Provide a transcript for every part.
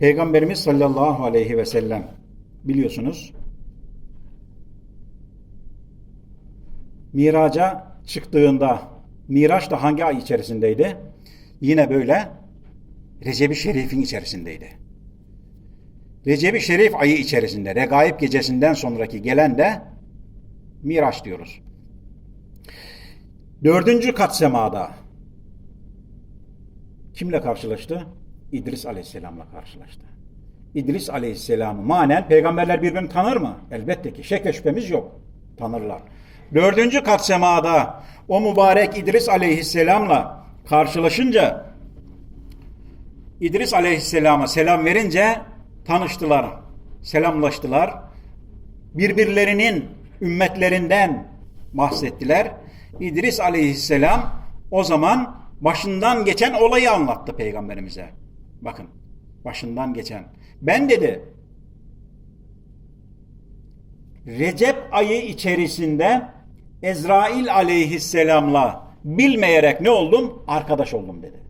Peygamberimiz sallallahu aleyhi ve sellem biliyorsunuz Miraca çıktığında Miraç da hangi ay içerisindeydi? Yine böyle Recep-i Şerif'in içerisindeydi. Recep-i Şerif ayı içerisinde Regaib gecesinden sonraki gelen de Miraç diyoruz. Dördüncü kat semada kimle karşılaştı? İdris Aleyhisselam'la karşılaştı. İdris Aleyhisselam'ı manen peygamberler birbirini tanır mı? Elbette ki. Şek ve şüphemiz yok. Tanırlar. Dördüncü kat semada o mübarek İdris Aleyhisselam'la karşılaşınca İdris Aleyhisselam'a selam verince tanıştılar, selamlaştılar. Birbirlerinin ümmetlerinden bahsettiler. İdris Aleyhisselam o zaman başından geçen olayı anlattı peygamberimize. Bakın başından geçen. Ben dedi Recep ayı içerisinde Ezrail aleyhisselamla bilmeyerek ne oldum? Arkadaş oldum dedi.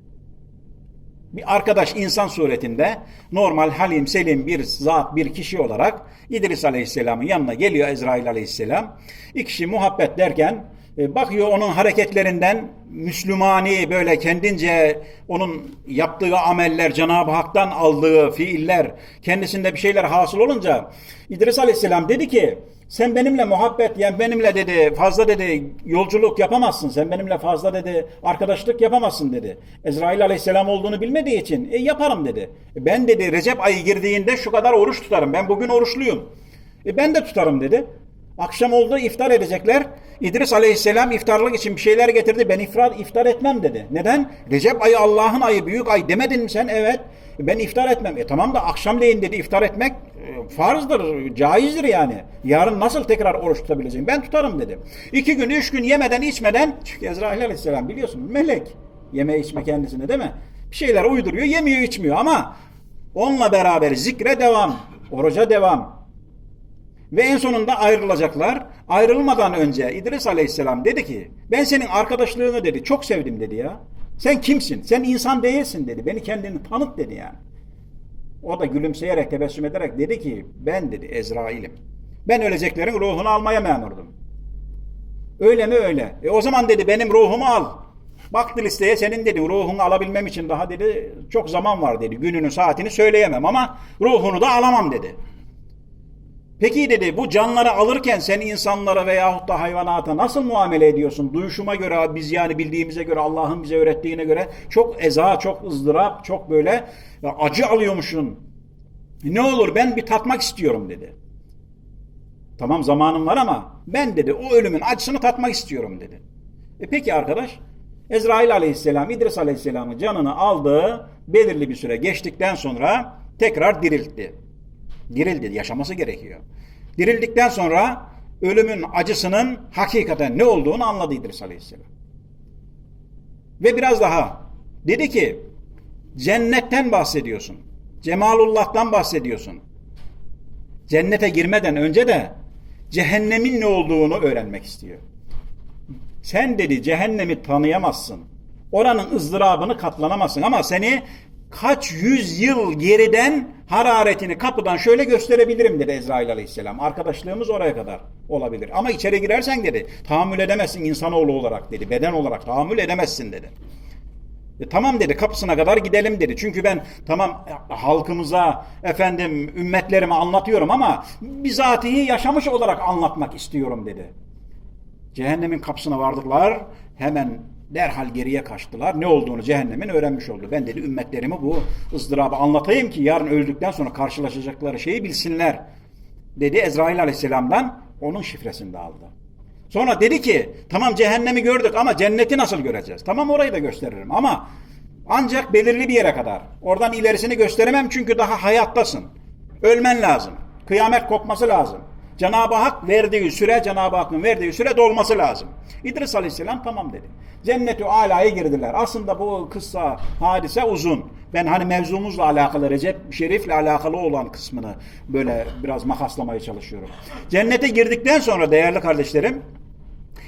Bir arkadaş insan suretinde normal halim selim bir zat bir kişi olarak İdris aleyhisselamın yanına geliyor Ezrail aleyhisselam. İki kişi muhabbet derken bakıyor onun hareketlerinden Müslümani böyle kendince onun yaptığı ameller Cenab-ı Hak'tan aldığı fiiller kendisinde bir şeyler hasıl olunca İdris Aleyhisselam dedi ki sen benimle muhabbet yani benimle dedi fazla dedi yolculuk yapamazsın. Sen benimle fazla dedi arkadaşlık yapamazsın dedi. Ezrail Aleyhisselam olduğunu bilmediği için e, yaparım dedi. E, ben dedi Recep ayı girdiğinde şu kadar oruç tutarım. Ben bugün oruçluyum. E, ben de tutarım dedi. Akşam oldu iftar edecekler. İdris Aleyhisselam iftarlık için bir şeyler getirdi. Ben iftar, iftar etmem dedi. Neden? Recep ayı Allah'ın ayı, büyük ay demedin mi sen? Evet. Ben iftar etmem. E tamam da akşamleyin dedi iftar etmek e, farzdır, caizdir yani. Yarın nasıl tekrar oruç tutabileceğim? Ben tutarım dedi. İki gün, üç gün yemeden içmeden, çünkü Ezrail Aleyhisselam biliyorsunuz melek. Yeme içme kendisine değil mi? Bir şeyler uyduruyor, yemiyor içmiyor ama onunla beraber zikre devam, oruca devam, ve en sonunda ayrılacaklar. Ayrılmadan önce İdris Aleyhisselam dedi ki ben senin arkadaşlığını dedi çok sevdim dedi ya. Sen kimsin? Sen insan değilsin dedi. Beni kendini tanıt dedi yani. O da gülümseyerek tebessüm ederek dedi ki ben dedi Ezrail'im. Ben öleceklerin ruhunu almaya memurdum. Öyle mi öyle? E o zaman dedi benim ruhumu al. Baktı listeye senin dedi ruhunu alabilmem için daha dedi çok zaman var dedi. Gününü saatini söyleyemem ama ruhunu da alamam dedi. Peki dedi bu canları alırken sen insanlara veyahut da hayvanata nasıl muamele ediyorsun? Duyuşuma göre biz yani bildiğimize göre Allah'ın bize öğrettiğine göre çok eza, çok ızdırap, çok böyle acı alıyormuşsun. Ne olur ben bir tatmak istiyorum dedi. Tamam zamanım var ama ben dedi o ölümün acısını tatmak istiyorum dedi. E peki arkadaş Ezrail aleyhisselam İdris aleyhisselamın canını aldı belirli bir süre geçtikten sonra tekrar diriltti. Dirildi, yaşaması gerekiyor. Dirildikten sonra ölümün acısının hakikaten ne olduğunu anladı İdris Aleyhisselam. Ve biraz daha dedi ki cennetten bahsediyorsun. Cemalullah'tan bahsediyorsun. Cennete girmeden önce de cehennemin ne olduğunu öğrenmek istiyor. Sen dedi cehennemi tanıyamazsın. Oranın ızdırabını katlanamazsın ama seni kaç yüz yıl geriden hararetini kapıdan şöyle gösterebilirim dedi Ezrail aleyhisselam. Arkadaşlığımız oraya kadar olabilir. Ama içeri girersen dedi tahammül edemezsin insanoğlu olarak dedi. Beden olarak tahammül edemezsin dedi. E, tamam dedi kapısına kadar gidelim dedi. Çünkü ben tamam halkımıza efendim ümmetlerime anlatıyorum ama bizatihi yaşamış olarak anlatmak istiyorum dedi. Cehennemin kapısına vardılar. Hemen derhal geriye kaçtılar. Ne olduğunu cehennemin öğrenmiş oldu. Ben dedi ümmetlerime bu ızdırabı anlatayım ki yarın öldükten sonra karşılaşacakları şeyi bilsinler. Dedi Ezrail aleyhisselamdan onun şifresini de aldı. Sonra dedi ki tamam cehennemi gördük ama cenneti nasıl göreceğiz? Tamam orayı da gösteririm ama ancak belirli bir yere kadar. Oradan ilerisini gösteremem çünkü daha hayattasın. Ölmen lazım. Kıyamet kopması lazım. Cenab-ı Hak verdiği süre, Cenab-ı Hakk'ın verdiği süre dolması lazım. İdris Aleyhisselam tamam dedi. Cennet-i Ala'ya girdiler. Aslında bu kıssa, hadise uzun. Ben hani mevzumuzla alakalı, Recep Şerif'le alakalı olan kısmını böyle biraz makaslamaya çalışıyorum. Cennete girdikten sonra değerli kardeşlerim,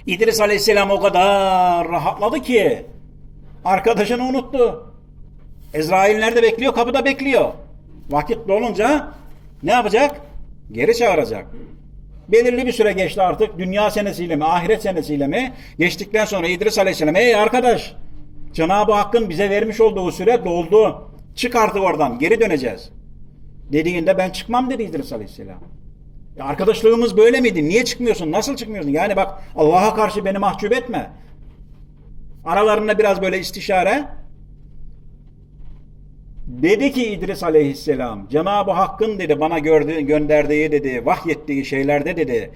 İdris Aleyhisselam o kadar rahatladı ki arkadaşını unuttu. Ezrail nerede bekliyor? Kapıda bekliyor. Vakit dolunca ne yapacak? Geri çağıracak. Belirli bir süre geçti artık. Dünya senesiyle mi, ahiret senesiyle mi? Geçtikten sonra İdris Aleyhisselam, ey arkadaş, Cenab-ı Hakk'ın bize vermiş olduğu süre doldu. Çık artık oradan, geri döneceğiz. Dediğinde ben çıkmam dedi İdris Aleyhisselam. Ya arkadaşlığımız böyle miydi? Niye çıkmıyorsun? Nasıl çıkmıyorsun? Yani bak Allah'a karşı beni mahcup etme. Aralarında biraz böyle istişare. Dedi ki İdris Aleyhisselam, Cenab-ı Hakk'ın dedi bana gördüğü, gönderdiği dedi, vahyettiği şeylerde dedi,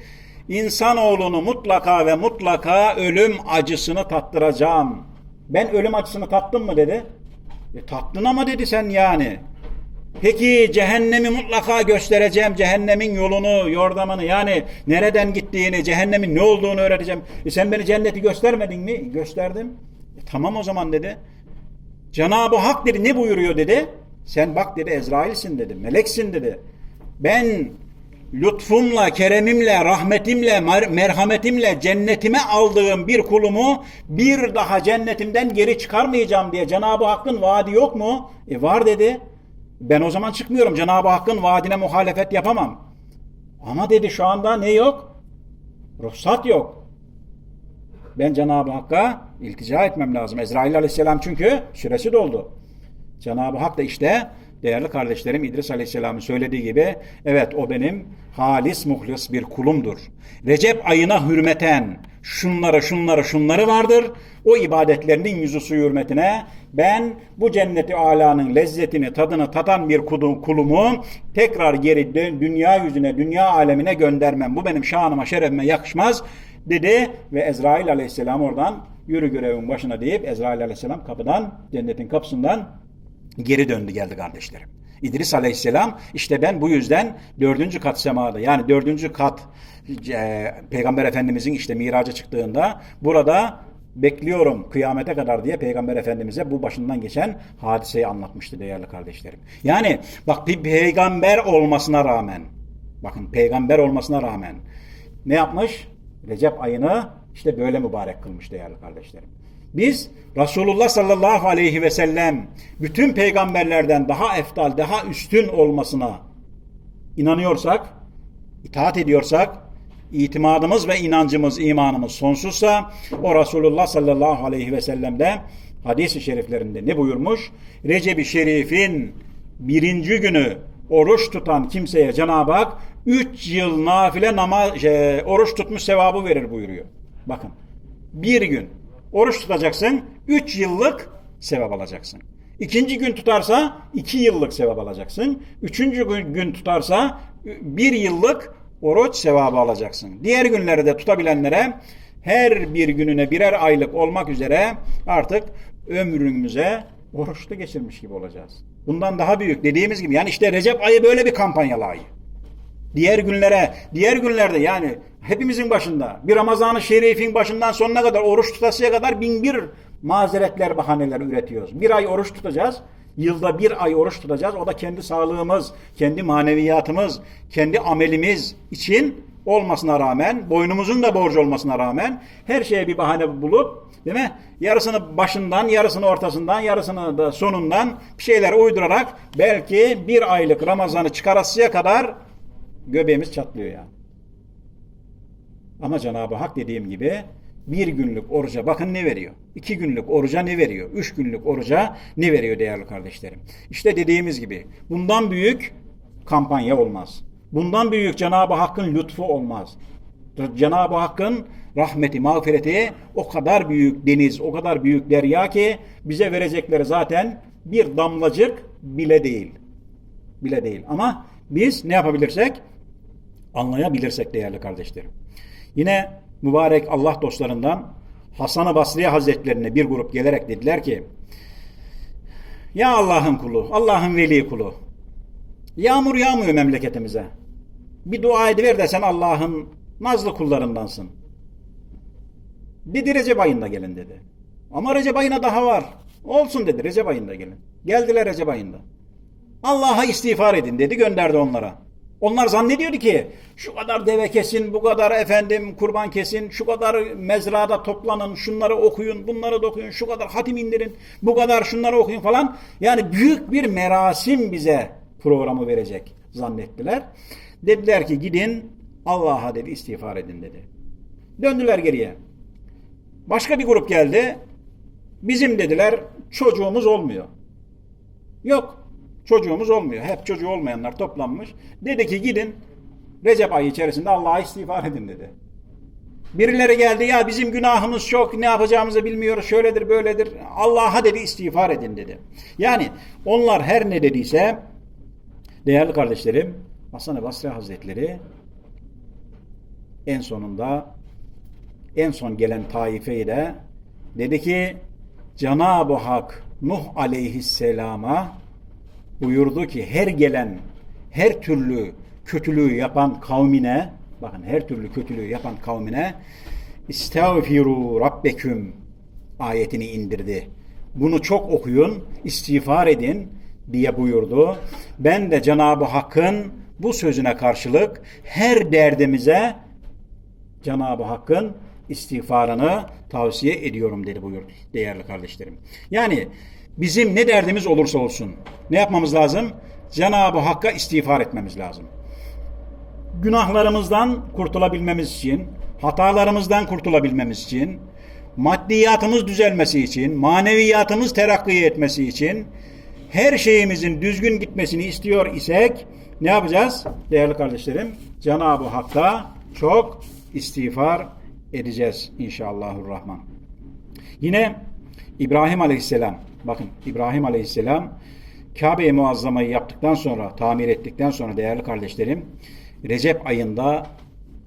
insanoğlunu mutlaka ve mutlaka ölüm acısını tattıracağım. Ben ölüm acısını tattım mı dedi. E, tattın ama dedi sen yani. Peki cehennemi mutlaka göstereceğim. Cehennemin yolunu, yordamını yani nereden gittiğini, cehennemin ne olduğunu öğreteceğim. E sen beni cenneti göstermedin mi? Gösterdim. E tamam o zaman dedi. Cenab-ı Hak dedi ne buyuruyor dedi. Sen bak dedi Ezrail'sin dedi. Meleksin dedi. Ben lütfumla, keremimle, rahmetimle, mer- merhametimle cennetime aldığım bir kulumu bir daha cennetimden geri çıkarmayacağım diye Cenab-ı Hakk'ın vaadi yok mu? E var dedi. Ben o zaman çıkmıyorum. Cenab-ı Hakk'ın vaadine muhalefet yapamam. Ama dedi şu anda ne yok? Ruhsat yok. Ben Cenab-ı Hakk'a iltica etmem lazım. Ezrail aleyhisselam çünkü süresi doldu. Cenab-ı Hak da işte değerli kardeşlerim İdris aleyhisselamın söylediği gibi evet o benim halis muhlis bir kulumdur. Recep ayına hürmeten şunları şunları şunları vardır. O ibadetlerinin yüzü suyu hürmetine ben bu cenneti alanın lezzetini tadını tatan bir kulu- kulumu tekrar geri dünya yüzüne dünya alemine göndermem. Bu benim şanıma şerefime yakışmaz dedi ve Ezrail aleyhisselam oradan yürü görevin başına deyip Ezrail aleyhisselam kapıdan cennetin kapısından geri döndü geldi kardeşlerim. İdris aleyhisselam işte ben bu yüzden dördüncü kat semada yani dördüncü kat e, Peygamber Efendimizin işte miraca çıktığında burada bekliyorum kıyamete kadar diye Peygamber Efendimiz'e bu başından geçen hadiseyi anlatmıştı değerli kardeşlerim. Yani bak bir peygamber olmasına rağmen bakın peygamber olmasına rağmen ne yapmış? Recep ayını işte böyle mübarek kılmış değerli kardeşlerim. Biz Resulullah sallallahu aleyhi ve sellem bütün peygamberlerden daha eftal, daha üstün olmasına inanıyorsak, itaat ediyorsak, itimadımız ve inancımız, imanımız sonsuzsa o Resulullah sallallahu aleyhi ve sellem'de hadis-i şeriflerinde ne buyurmuş? Recep-i Şerif'in birinci günü oruç tutan kimseye Cenab-ı Hak 3 yıl nafile namaz, şey, oruç tutmuş sevabı verir buyuruyor. Bakın bir gün oruç tutacaksın 3 yıllık sevap alacaksın. İkinci gün tutarsa 2 yıllık sevap alacaksın. Üçüncü gün, gün tutarsa bir yıllık oruç sevabı alacaksın. Diğer günleri de tutabilenlere her bir gününe birer aylık olmak üzere artık ömrümüze oruçlu geçirmiş gibi olacağız. Bundan daha büyük dediğimiz gibi yani işte Recep ayı böyle bir kampanyalı ay. Diğer günlere, diğer günlerde yani hepimizin başında bir Ramazan-ı Şerif'in başından sonuna kadar oruç tutasıya kadar bin bir mazeretler, bahaneler üretiyoruz. Bir ay oruç tutacağız. Yılda bir ay oruç tutacağız. O da kendi sağlığımız, kendi maneviyatımız, kendi amelimiz için olmasına rağmen, boynumuzun da borcu olmasına rağmen her şeye bir bahane bulup, değil mi? Yarısını başından, yarısını ortasından, yarısını da sonundan bir şeyler uydurarak belki bir aylık Ramazan'ı çıkarasıya kadar göbeğimiz çatlıyor yani. Ama Cenab-ı Hak dediğim gibi bir günlük oruca bakın ne veriyor? İki günlük oruca ne veriyor? Üç günlük oruca ne veriyor değerli kardeşlerim? İşte dediğimiz gibi bundan büyük kampanya olmaz. Bundan büyük Cenab-ı Hakk'ın lütfu olmaz. Cenab-ı Hakk'ın rahmeti, mağfireti o kadar büyük deniz, o kadar büyük derya ki bize verecekleri zaten bir damlacık bile değil. Bile değil. Ama biz ne yapabilirsek? Anlayabilirsek değerli kardeşlerim. Yine mübarek Allah dostlarından Hasan-ı Basriye Hazretlerine bir grup gelerek dediler ki Ya Allah'ın kulu, Allah'ın veli kulu yağmur yağmıyor memleketimize. Bir dua ediver de sen Allah'ın nazlı kullarındansın. Dedi Recep ayında gelin dedi. Ama Recep ayına daha var. Olsun dedi Recep ayında gelin. Geldiler Recep ayında. Allah'a istiğfar edin dedi gönderdi onlara. Onlar zannediyordu ki şu kadar deve kesin, bu kadar efendim kurban kesin, şu kadar mezrada toplanın, şunları okuyun, bunları da okuyun, şu kadar hatim indirin, bu kadar şunları okuyun falan. Yani büyük bir merasim bize programı verecek zannettiler. Dediler ki gidin Allah'a dedi istiğfar edin dedi. Döndüler geriye. Başka bir grup geldi. Bizim dediler çocuğumuz olmuyor. Yok. Çocuğumuz olmuyor. Hep çocuğu olmayanlar toplanmış. Dedi ki gidin Recep ayı içerisinde Allah'a istiğfar edin dedi. Birileri geldi ya bizim günahımız çok ne yapacağımızı bilmiyoruz şöyledir böyledir. Allah'a dedi istiğfar edin dedi. Yani onlar her ne dediyse değerli kardeşlerim Hasan-ı Basri Hazretleri en sonunda en son gelen taifeyi de dedi ki Cenab-ı Hak Nuh aleyhisselama buyurdu ki her gelen her türlü kötülüğü yapan kavmine bakın her türlü kötülüğü yapan kavmine İstağfiru Rabbeküm ayetini indirdi. Bunu çok okuyun, istiğfar edin diye buyurdu. Ben de Cenab-ı Hakk'ın bu sözüne karşılık her derdimize Cenab-ı Hakk'ın istiğfarını tavsiye ediyorum dedi buyur değerli kardeşlerim. Yani bizim ne derdimiz olursa olsun ne yapmamız lazım? Cenab-ı Hakk'a istiğfar etmemiz lazım. Günahlarımızdan kurtulabilmemiz için, hatalarımızdan kurtulabilmemiz için, maddiyatımız düzelmesi için, maneviyatımız terakki etmesi için, her şeyimizin düzgün gitmesini istiyor isek ne yapacağız? Değerli kardeşlerim, Cenab-ı Hak'ta çok istiğfar edeceğiz inşallahurrahman. Yine İbrahim Aleyhisselam, bakın İbrahim Aleyhisselam Kabe-i Muazzama'yı yaptıktan sonra, tamir ettikten sonra değerli kardeşlerim, Recep ayında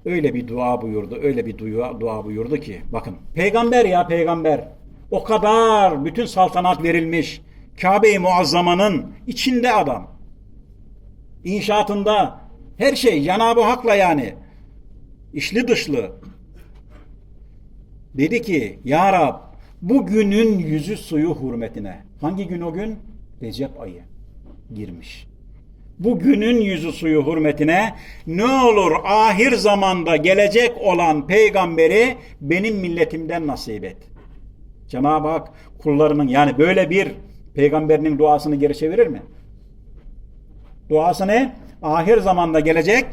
öyle bir dua buyurdu, öyle bir dua, dua buyurdu ki, bakın peygamber ya peygamber, o kadar bütün saltanat verilmiş, Kabe-i Muazzama'nın içinde adam, inşaatında, her şey Cenab-ı Hak'la yani, içli dışlı. Dedi ki, Ya Rab, bu günün yüzü suyu hürmetine, hangi gün o gün? Recep ayı girmiş. Bu günün yüzü suyu hürmetine ne olur ahir zamanda gelecek olan peygamberi benim milletimden nasip et. Cenab-ı Hak kullarının yani böyle bir peygamberinin duasını geri çevirir mi? Duasını ahir zamanda gelecek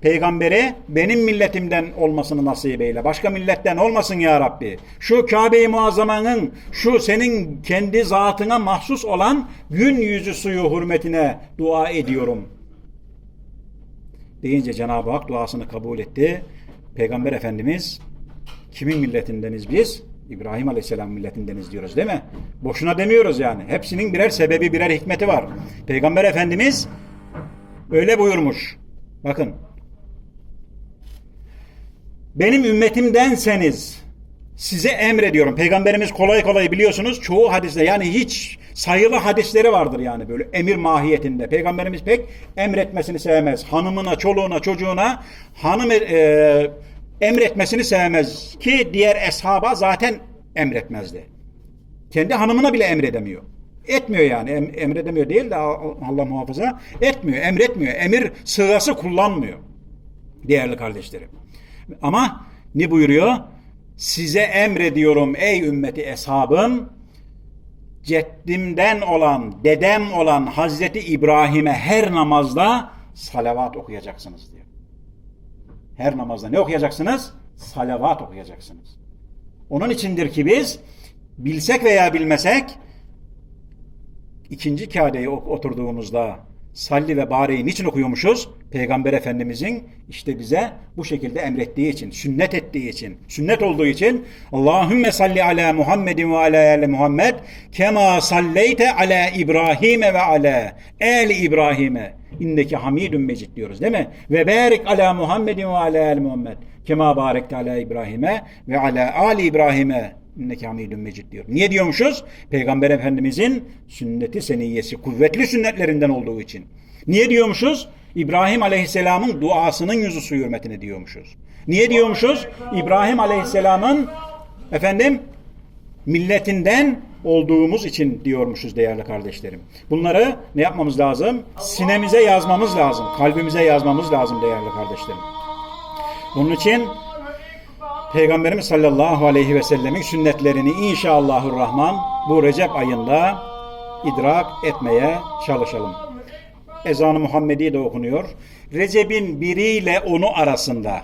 peygamberi benim milletimden olmasını nasip eyle. Başka milletten olmasın ya Rabbi. Şu Kabe-i Muazzama'nın şu senin kendi zatına mahsus olan gün yüzü suyu hürmetine dua ediyorum. Deyince Cenab-ı Hak duasını kabul etti. Peygamber Efendimiz kimin milletindeniz biz? İbrahim Aleyhisselam milletindeniz diyoruz değil mi? Boşuna demiyoruz yani. Hepsinin birer sebebi, birer hikmeti var. Peygamber Efendimiz öyle buyurmuş. Bakın benim ümmetimdenseniz size emrediyorum. Peygamberimiz kolay kolay biliyorsunuz çoğu hadiste yani hiç sayılı hadisleri vardır yani böyle emir mahiyetinde. Peygamberimiz pek emretmesini sevmez. Hanımına, çoluğuna, çocuğuna hanım e, emretmesini sevmez ki diğer eshaba zaten emretmezdi. Kendi hanımına bile emredemiyor. Etmiyor yani. Em, emredemiyor değil de Allah muhafaza etmiyor, emretmiyor. Emir sırası kullanmıyor. Değerli kardeşlerim. Ama ne buyuruyor? Size emrediyorum ey ümmeti eshabım, ceddimden olan, dedem olan Hazreti İbrahim'e her namazda salavat okuyacaksınız diyor. Her namazda ne okuyacaksınız? Salavat okuyacaksınız. Onun içindir ki biz bilsek veya bilmesek ikinci kâdeye oturduğumuzda salli ve bareyi niçin okuyormuşuz? Peygamber Efendimizin işte bize bu şekilde emrettiği için, sünnet ettiği için, sünnet olduğu için Allahümme salli ala Muhammedin ve ala ali Muhammed kema salleyte ala İbrahim'e ve ala eli İbrahim'e inneki hamidun mecid diyoruz değil mi? Ve barik ala Muhammedin ve ala ali Muhammed kema barekte ala İbrahim'e ve ala ali İbrahim'e inneke hamidun mecid diyor. Niye diyormuşuz? Peygamber Efendimizin sünneti seniyyesi, kuvvetli sünnetlerinden olduğu için. Niye diyormuşuz? İbrahim Aleyhisselam'ın duasının yüzü su hürmetine diyormuşuz. Niye diyormuşuz? İbrahim Aleyhisselam'ın efendim milletinden olduğumuz için diyormuşuz değerli kardeşlerim. Bunları ne yapmamız lazım? Sinemize yazmamız lazım. Kalbimize yazmamız lazım değerli kardeşlerim. Bunun için Peygamberimiz sallallahu aleyhi ve sellemin sünnetlerini inşallahurrahman bu Recep ayında idrak etmeye çalışalım. ezanı Muhammedi de okunuyor. Recep'in biriyle onu arasında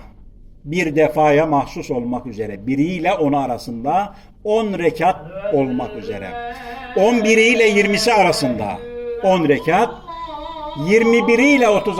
bir defaya mahsus olmak üzere biriyle onu arasında 10 rekat olmak üzere. 11 ile 20'si arasında 10 rekat 21 ile 30